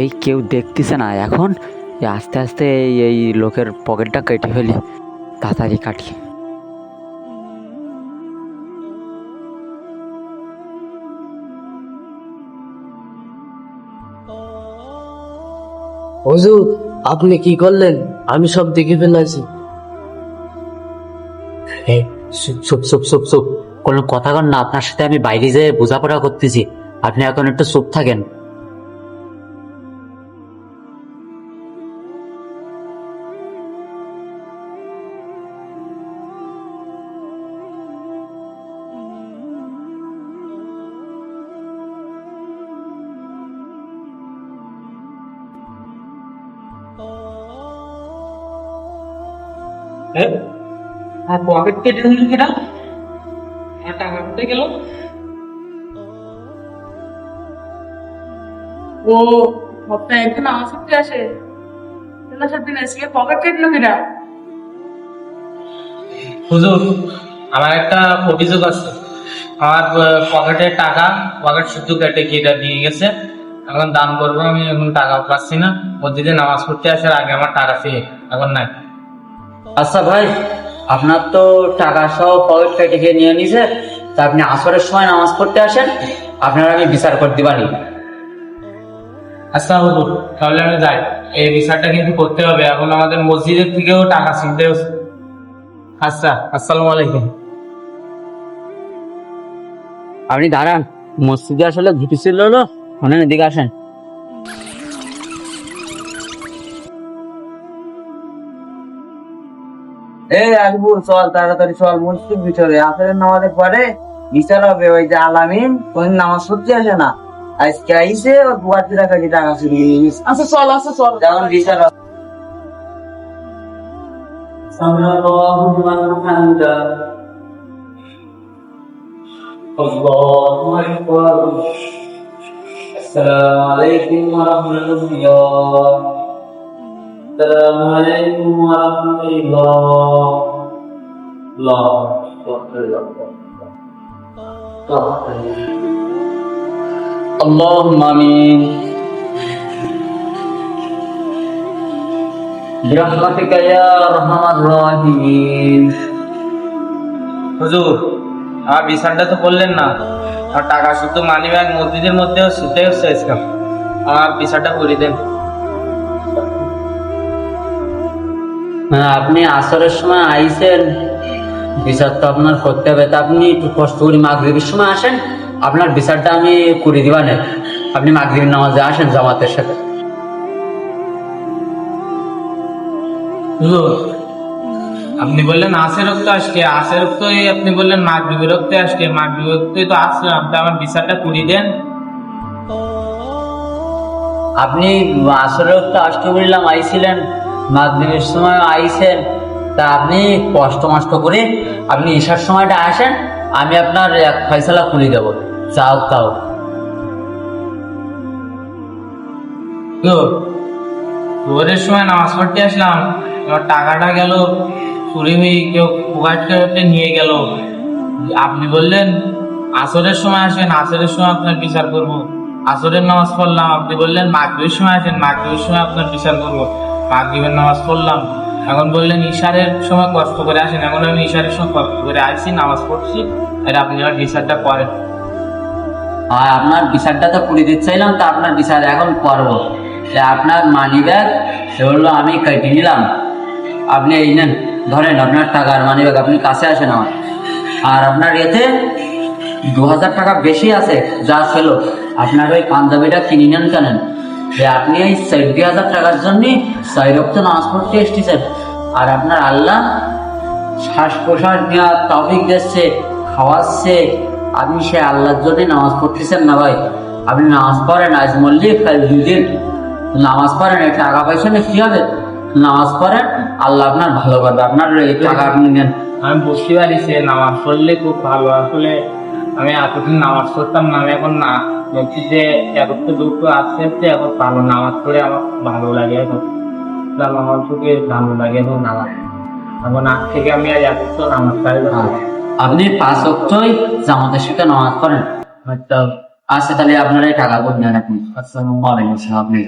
এই কেউ দেখতেছে না। এখন আস্তে আস্তে এই এই লোকের পকেটটা কেটে ফেলি। তাড়াতাড়ি কাটি। হুজুর, আপনি কি করলেন? আমি সব দেখে ফেলেছি চুপ চুপ চুপ চুপ। কোনো কথা কন না। আপনার সাথে আমি বাইরে যেয়ে বোঝাপড়া করতেছি। আপনি এখন একটু চুপ থাকেন। আর পকেট কেটে দিল কিনা? কোথায় গেল? ও সপ্তাহে একদিন আমার সত্যি আসে? পকেট কেটলো কিনা? হুজুর আমার একটা অভিযোগ আছে। আমার আহ, পকেটের টাকা পকেট শুধু কেটে কেটে নিয়ে গেছে? এখন দান করব আমি এখন টাকা পাচ্ছি না। মসজিদে নামাজ পড়তে আসার আগে আমার টাকা পেয়ে এখন নাই। আচ্ছা ভাই আপনার তো টাকা সহ পকেট কেটে খেয়ে নিয়ে নিছে। তা আপনি আসরের সময় নামাজ পড়তে আসেন আপনার আমি বিচার করে দিবানি আচ্ছা হুজুর তাহলে আমি যাই। এই বিচারটা কিন্তু করতে হবে। এখন আমাদের মসজিদের থেকেও টাকা ছিনতে হচ্ছে। আচ্ছা আসসালামু আলাইকুম। আপনি দাঁড়ান মসজিদে আসলে ঘুটি ছিল হলো শোনেন এদিকে আসেন এই আকবর চল তাড়াতাড়ি চল মসজিদ ভিতরে আসরের নামাজের পরে বিচার হবে ওই যে আলামিন কোন নামাজ পড়তে আসে না আজকে আইসে ও দুয়ার দিরা কাছে টাকা চুরি নিয়ে গেছে আচ্ছা চল আচ্ছা চল যেমন বিচার হবে। الله أكبر Assalamualaikum warahmatullahi wabarakatuh. Assalamualaikum warahmatullahi wabarakatuh. Allah, Allah, Allahumma amin. Dirahmatika ya rahman rahimin. Huzur, abis anda tuh বললেন na. আর টাকা শুধু মানি ব্যাগ মসজিদের মধ্যে শুতে হচ্ছে আজকে। আমার বিচারটা করে দেন। আপনি আসরের সময় আইসেন বিচার তো আপনার করতে হবে। তা আপনি একটু কষ্ট করে মাগরিবের সময় আসেন। আপনার বিচারটা আমি করে দিবা না। আপনি মাগরিবের নামাজে আসেন জামাতের সাথে। আপনি বললেন আসে রক্ত আজকে আসে রক্ত আপনি বললেন মাঘ বিরক্ত আজকে মাঘ বিরক্তই তো আসলে আপনি আমার বিচারটা করে দেন। আপনি আসরেও তো আসতে বললাম আইছিলেন মাগরিবের সময় আইছেন তা আপনি কষ্ট মষ্ট করে আপনি ঈশার সময়টা আসেন আমি আপনার এক ফয়সালা খুলে দেবো। চাও তাও ভোরের সময় নামাজ পড়তে আসলাম আমার টাকাটা গেল চুরি হয়ে কেউ পকেট কেটে নিয়ে গেল। আপনি বললেন, আসরের সময় আসেন, আসরের সময় আপনার বিচার করব। আসরের নামাজ পড়লাম, আপনি বললেন, মাগরিবের সময় আসেন, মাগরিবের সময় আপনার বিচার করব। মাগরিবের নামাজ পড়লাম। এখন বললেন ইশারের সময় কষ্ট করে আসেন। এখন আমি ইশারের সময় কষ্ট করে আসছি, নামাজ পড়ছি এটা আপনি আমার বিচারটা করেন। আর আপনার বিচারটা তো করে দিতে চাইলাম, তা আপনার বিচার এখন করব। আপনার মানি ব্যাগ সেগুলো আমি কেটে নিলাম। আপনি এই নেন। ধরেন আপনার টাকার মানি ব্যাগ আপনি কাছে আসেন আমার। আর আপনার এতে দু হাজার টাকা বেশি আছে, যা ছিল, আপনার ওই পাঞ্জাবিটা কিনে নেন জানেন যে আপনি এই চোদ্দ হাজার টাকার জন্যই ছয় রক্ত নামাজ পড়তে এসেছেন। আর আপনার আল্লাহ শ্বাস প্রশ্বাস নেওয়ার তফিক দিচ্ছে খাওয়াচ্ছে, আপনি সে আল্লাহর জন্য নামাজ পড়তেছেন না ভাই। আপনি নামাজ পড়েন আজ মল্লিক দুদিন নামাজ পড়েন টাকা পয়সা নিয়ে কি হবে? নামাজ পড়েন আল্লাহ আপনার ভালো করবে। আপনার এই টাকা আপনি নেন। আমি বুঝতে পারিছি নামাজ পড়লে খুব ভালো। আসলে আমি এতদিন নামাজ পড়তাম না আমি এখন না বলছি যে এখন তো দুঃখ আসতে আসতে এখন ভালো নামাজ পড়ে আমার ভালো লাগে এখন। নামাজ থেকে ভালো লাগে এখন নামাজ। এখন আজ থেকে আমি আর এত তো নামাজ পড়ি না। আপনি পাঁচ অক্টই জামাতের সাথে নামাজ পড়েন? হয়তো আচ্ছা তাহলে আপনারাই টাকা করে নেন আপনি আচ্ছা আপনি